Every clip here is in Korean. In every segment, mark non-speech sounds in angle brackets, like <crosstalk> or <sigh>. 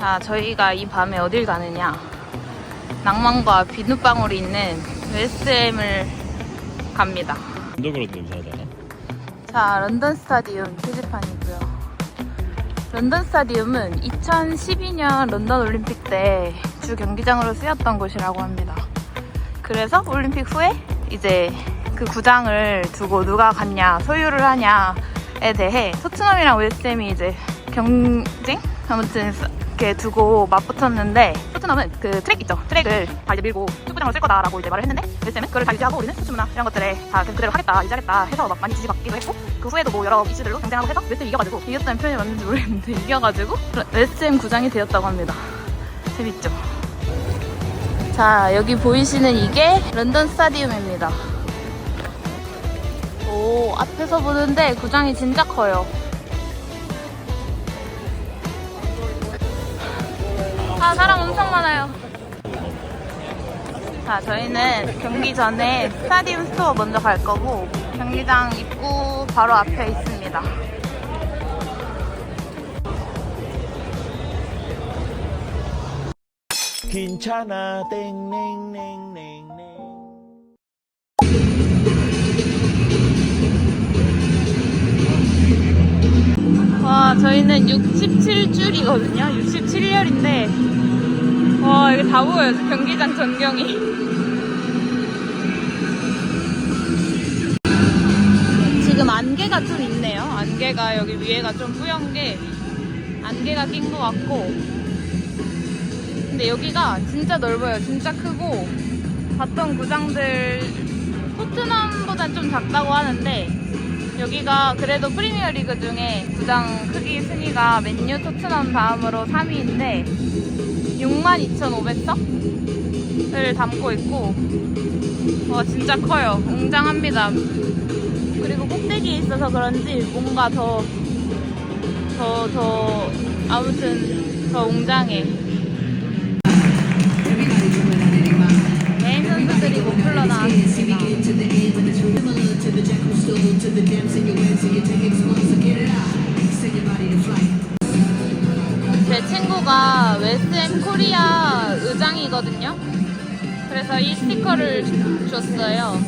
자, 저희가 이 밤에 어딜 가느냐? 낭만과 비눗방울이 있는 웨스트햄을 갑니다. 언덕으로 냄새하잖아. 자, 런던 스타디움 표지판이고요. 런던 스타디움은 2012년 런던 올림픽 때 주 경기장으로 쓰였던 곳이라고 합니다. 그래서 올림픽 후에 이제 그 구장을 두고 누가 갔냐, 소유를 하냐에 대해 토트넘이랑 웨스트햄이 이제 경쟁? 아무튼 이렇게 두고 맞붙었는데 토트넘은 그 트랙 있죠. 트랙을 다 이제 밀고 축구장으로 쓸 거다라고 이제 말을 했는데 웨스트햄은 그걸 다 유지하고 우리는 스포츠 문화 이런 것들에 다 그대로 하겠다, 유지하겠다 해서 막 많이 지지받기도 했고 그 후에도 뭐 여러 이슈들로 경쟁하고 해서 웨스트햄 이겨가지고 이겼다는 표현이 맞는지 모르겠는데 이겨가지고 웨스트햄 구장이 되었다고 합니다. 재밌죠? 자 여기 보이시는 이게 런던 스타디움입니다. 오 앞에서 보는데 구장이 진짜 커요. 아 사람 엄청 많아요. 자 저희는 경기 전에 스타디움 스토어 먼저 갈 거고 경기장 입구 바로 앞에 있습니다. 괜찮아 땡땡땡땡땡 와 저희는 67줄이거든요. 67열인데 와 이게 다 보여요. 경기장 전경이. 지금 안개가 좀 있네요. 안개가 여기 위에가 좀 뿌연 게 안개가 낀 것 같고. 근데 여기가 진짜 넓어요. 진짜 크고. 봤던 구장들 토트넘보단 좀 작다고 하는데 여기가 그래도 프리미어 리그 중에 구장 크기 순위가 맨유 토트넘 다음으로 3위인데 62,500석을 담고 있고 와 진짜 커요 웅장합니다 그리고 꼭대기에 있어서 그런지 뭔가 더 더, 더, 아무튼 더 웅장해. 코리아 의장이거든요. 그래서 이 스티커를 주- 줬어요.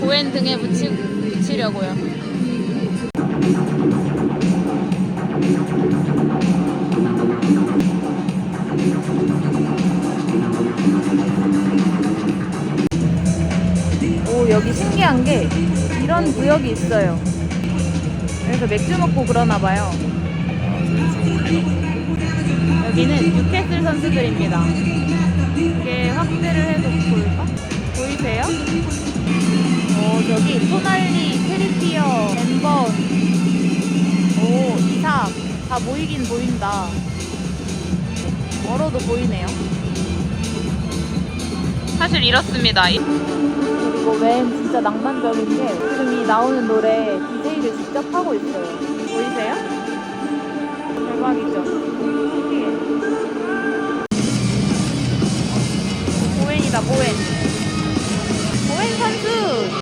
고엔 등에 붙이, 붙이려고요. 오 여기 신기한 게 이런 구역이 있어요. 그래서 맥주 먹고 그러나 봐요. 여기는 뉴캐슬 선수들입니다. 이게 확대를 해서 보일까? 보이세요? 오 저기 토날리, 테리피어, 엠번, 오 이삭 다 보이긴 보인다. 멀어도 보이네요. 사실 이렇습니다. 그리고 맨 진짜 낭만적인 게 지금 이 나오는 노래 DJ를 직접 하고 있어요. 보이세요? 대박이죠? 보엔이다, 보엔. 보엔 선수!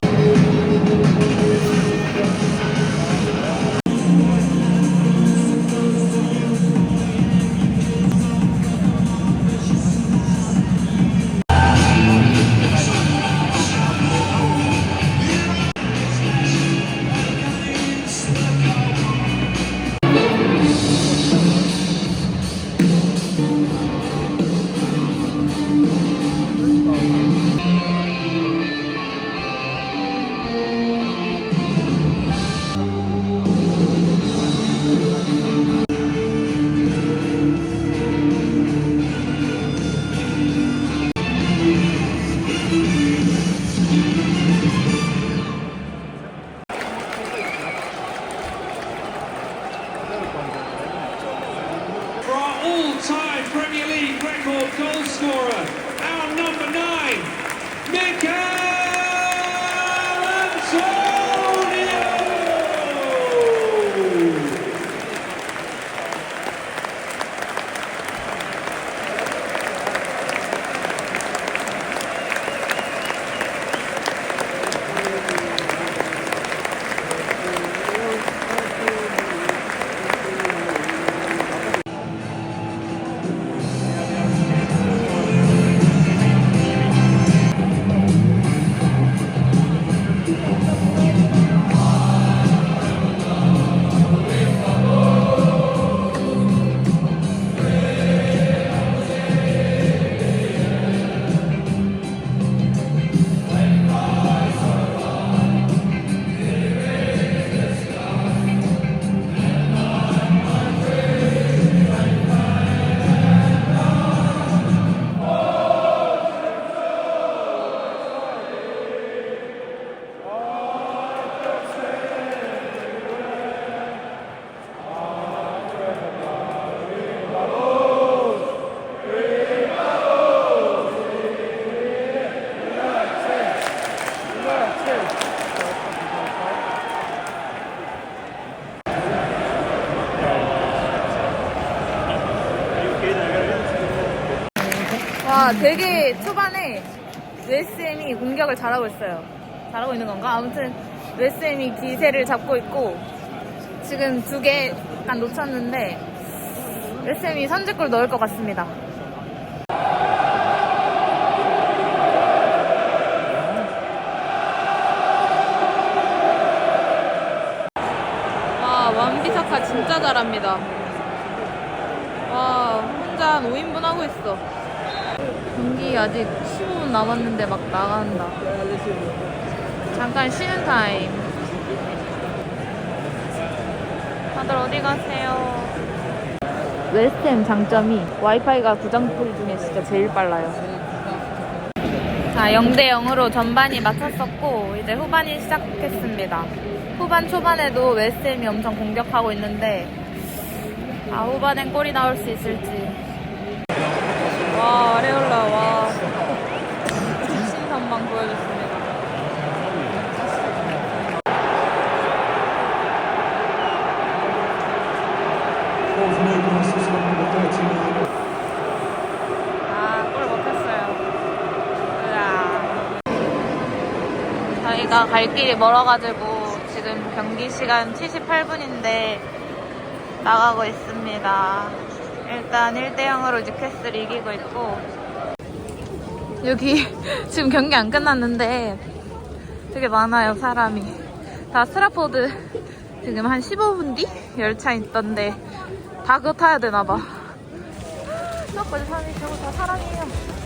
아, 되게 초반에 웨스햄이 공격을 잘하고 있어요. 잘하고 있는 건가? 아무튼 웨스햄이 기세를 잡고 있고 지금 두 개 약간 놓쳤는데 웨스햄이 선제골 넣을 것 같습니다. 와, 완비사카 진짜 잘합니다. 와, 혼자 한 5인분 하고 있어. 경기 아직 15분 남았는데 막 나간다. 잠깐 쉬는 타임. 다들 어디 가세요? 웨스트햄 장점이 와이파이가 구장풀 중에 진짜 제일 빨라요. 자, 0대 0으로 전반이 마쳤었고 이제 후반이 시작했습니다. 후반 초반에도 웨스트햄이 엄청 공격하고 있는데 아 후반엔 골이 나올 수 있을지. 와 아레올라 와 신선만 보여줬습니다. 아골 먹혔어요. 으아. 저희가 갈 길이 멀어가지고 지금 경기 시간 78분인데 나가고 있습니다. 일단 1대 0으로 뉴캐슬 이기고 있고. 여기 <laughs> 지금 경기 안 끝났는데 되게 많아요 사람이. 다 스트라포드 지금 한 15분 뒤 열차 있던데 다 그거 타야 되나봐. 수업까지 <laughs> 사람이 저거 다 사람이에요